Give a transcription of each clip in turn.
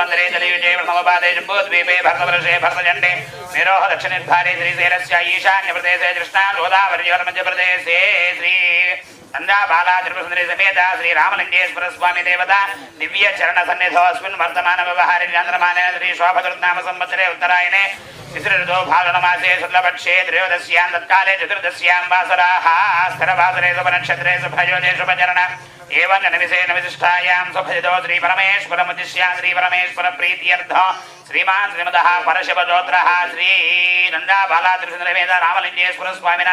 మందిరే దలీవిజయ సమపాదే జంబూద్వీపే భరతవర్షే భరతజండే. నిరోహ దక్షిణోద్ధారే శ్రీశైలస్య ఈశాన్య ప్రదేశే కృష్ణా గోదావరి మధ్యప్రదేశే శ్రీ నందా బాలా సమేత శ్రీ రామలింగేశ్వర స్వామి దేవత దివ్య చరణ సన్నిధోస్మిన్ వర్తమాన వ్యవహారి చంద్రమానే శ్రీ శోభకృత్నామ సంవత్సరే ఉత్తరాయణే శిశిరతో భాగణమాసే శుక్లపక్షే త్రయోదశ్యాం తత్కాలే చతుర్దశ్యాం వాసరాः స్థిరవాసరే శుభనక్షత్రే శుభయోజే శుభచరణ నమిసే నవిశేన సుభజితో శ్రీ పరమేశ్వరముదిశ్యా శ్రీ పరమేశ్వర ప్రీత్యర్థం శ్రీమాన్ శ్రీమద పరశివజోత్ర శ్రీ నందా బాలా త్రిశుందరవేద రామలింగేశ్వర స్వామిన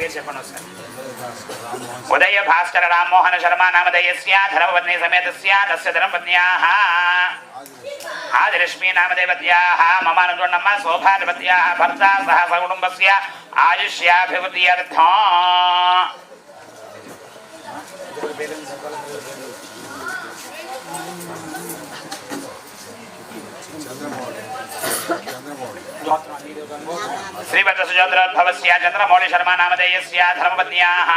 పేరు చెప్పండి ఒకసారి ఉదయ భాస్కర రామ్మోహన శర్మ నామధేయస్య ధర్మపత్ని సమేతస్య తస్య ధర్మపత్న్యాः ఆదిలక్ష్మీ నామదేవత్యాः మమానుజోన్నమ్మ శోభాధిపత్యాः భర్త సహ సకుటుంబస్య ఆయుష్యాభివృద్ధ్యర్థం श्रीभद्रसुजोद्रोद्भवस्य चन्द्रमौलिशर्मा नामधेयस्य धर्मपत्न्याः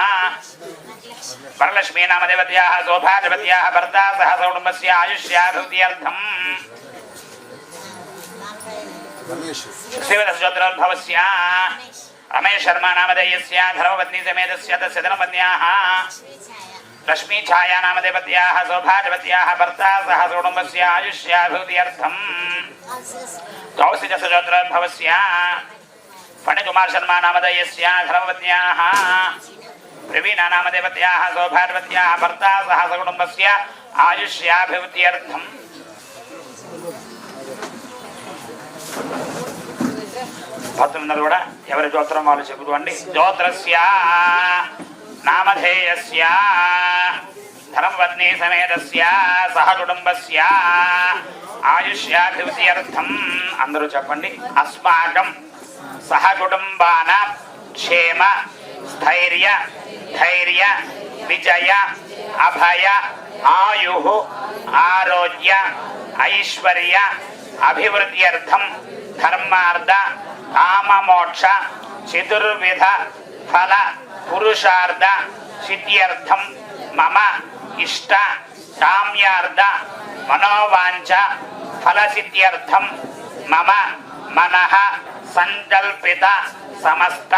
वरलक्ष्मी नामदेवत्याः शोभाधिपत्याः रमेश शर्मा धर्मपत्नी समेतस्य तस्य धर्मपत्न्याः। ధర్మపత్న్యాः లక్ష్మీ ఛాయా నామదేవత్యాः భర్త సహ కుటుంబస్ ఆయుష్యాభివృద్ధ్యర్థం కౌశిక కౌశికసుజోద్రోద్భవస్య ఫణికుమార్ శర్మా నామధేయస్య ధర్మపత్న్యాः ప్రవీణ నామదేవత్యాः సౌభార్వత్యాः భర్త సహ సకుటుంబస్య ఆయుష్యాభివృద్ధ్యర్థం భక్తులందరూ కూడా ఎవరి స్తోత్రం వాళ్ళు చెబుతూ అండి స్తోత్రస్య నామధేయస్య ధర్మపత్ని సమేతస్య సహ కుటుంబస్య ఆయుష్యాభివృద్ధ్యర్థం అందరూ చెప్పండి. అస్మాకం సహ కుటుంబాన క్షేమ స్థైర్య ధైర్య విజయ అభయ ఆయు ఆరోగ్య ఐశ్వర్య అభివృద్ధ్యర్థం ధర్మార్థ కామమోక్ష చతుర్విధ ఫల పురుషార్థ సిద్ధ్యర్థం మమ ఇష్ట కామ్యార్థ మనోవాంఛ ఫలసిద్ధ్యర్థం మమ మనః సంకల్పిత సమస్త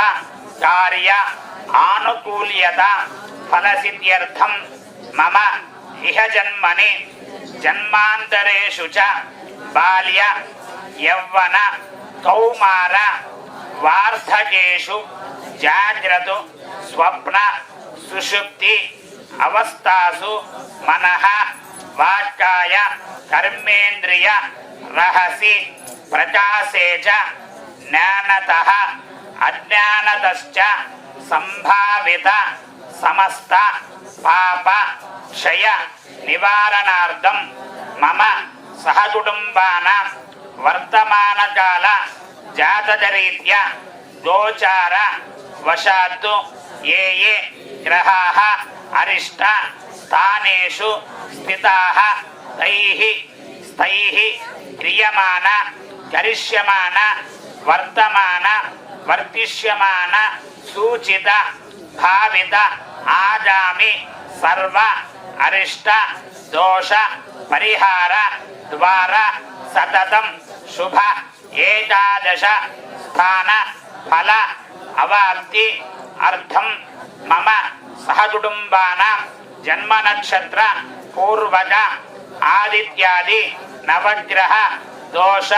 కార్య ఆనుకూల్యత ఫలసిద్ధ్యర్థం మమ ఇహ జన్మని జన్మాంతరేషు చ బాల్య యవ్వన కౌమార వార్ధకేషు జాగ్రత్త స్వప్న సుషుప్తి అవస్థాసు మనః వాక్కాయ కర్మేంద్రియ రహసి ప్రకాశే చ జ్ఞానత అజ్ఞానతశ్చ సంభావిత సమస్త పాప క్షయ నివారణార్థం మమ సహకుటుంబాన వర్తమానకాల జాతకరీత్య గోచార వశాత్తు ఏ ఏ గ్రహాः అరిష్ట స్థానేషు స్థితాः తైః స్థైః క్రియమాణ కరిష్యమాణ వర్తమాన వర్తిష్యమాన సూచిత భావిత ఆగామి సర్వ అరిష్ట దోష పరిహార ద్వార సతతం శుభ ఏకాదశ స్థాన ఫల అవాప్తి అర్థం మమ సహకుటుంబాన జన్మ నక్షత్ర పూర్వజ ఆదిత్యాది నవగ్రహ దోష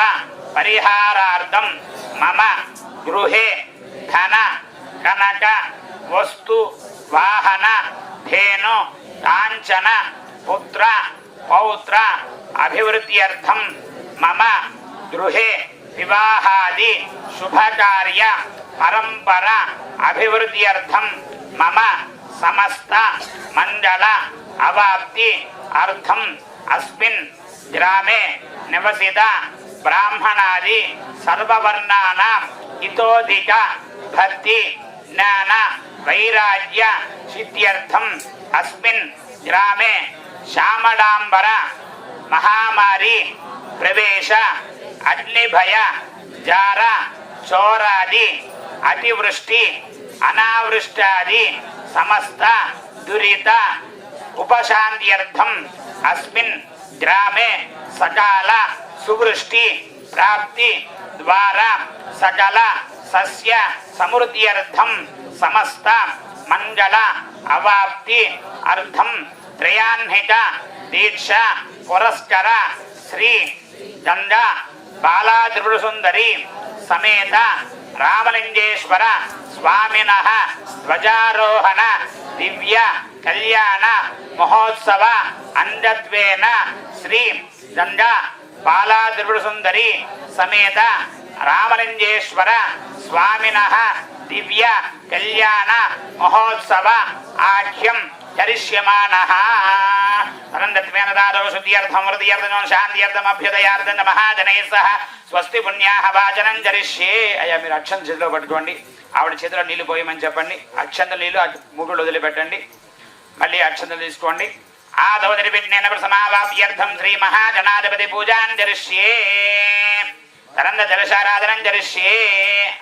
పరిహారార్థం. మమ గృహే ధన కనక వస్తు వాహన ధేను కాంచన పుత్ర పౌత్ర అభివృద్ధ్యర్థం మమ గృహే विवाहादि शुभ शुभकार्य परम्परा अभिवृद्ध्यर्थं मम समस्त मंडल अवाप्ति अर्थम अस्मिन् ग्रामे निवसित ब्राह्मणादि सर्ववर्णानां इतोऽधिक भक्ति, ज्ञान, वैराग्य सिद्ध्यर्थम अस्मिन् ग्रामे श्यामडाम्बर महामारी प्रवेश ಅಗ್ನಿ ಭಯ ಜಾರ ಚೋರಾದಿ ಅತಿವೃಷ್ಟಿ ಅನಾವೃಷ್ಟಾದಿ ಸಮಸ್ತ ದುರಿತ ಉಪಶಾಂತಿಯರ್ಥಂ ಅಸ್ಮಿನ್ ಗ್ರಾಮೆ ಸಕಾಲ ಸುವೃಷ್ಟಿ ಪ್ರಾಪ್ತಿ ದ್ವಾರ ಸಕಲ ಸಸ್ಯ ಸಮೃದ್ಧಿಯರ್ಥಂ ಸಮಸ್ತ ಮಂಗಳ ಅವಾಪ್ತಿ ಅರ್ಧಂ ತ್ರಯಾನ್ಹಿತ ದೀಕ್ಷಾ ಪುರಸ್ಕರ ಶ್ರೀ ಗಂಗಾ సుందరి సమేత రామలింగేశ్వర స్వామిన ధ్వజారోహణ దివ్య కళ్యాణ మహోత్సవ అంధత్వేన శ్రీ దండ బాలాద్రిపుర సుందరి సమేత రామలింగేశ్వర స్వామిన దివ్య కళ్యాణ మహోత్సవ ఆఖ్యం చరిష్యమాణ అనందత్వేన అభ్యుదయార్థం మహాజనై సహ స్వస్తి పుణ్యాహ వాచనం జరిష్యే అయ్యా మీరు అక్షంత చేతిలో పట్టుకోండి. ఆవిడ చేతిలో నీళ్ళు పోయమని చెప్పండి. అక్షంత నీళ్ళు అటు వదిలిపెట్టండి. మళ్ళీ అక్షంతలు తీసుకోండి. ఆదవ నిర్విఘ్నేన సమావాప్యర్థం శ్రీ మహాజనాధిపతి పూజాన్ జరిష్యే తరంద జలశారాధనం జరిష్యే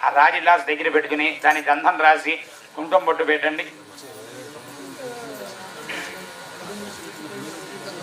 ఆ రాజిల్లాస్ దగ్గర పెట్టుకుని దాని గంధం రాసి కుంకుమ బొట్టు పెట్టండి.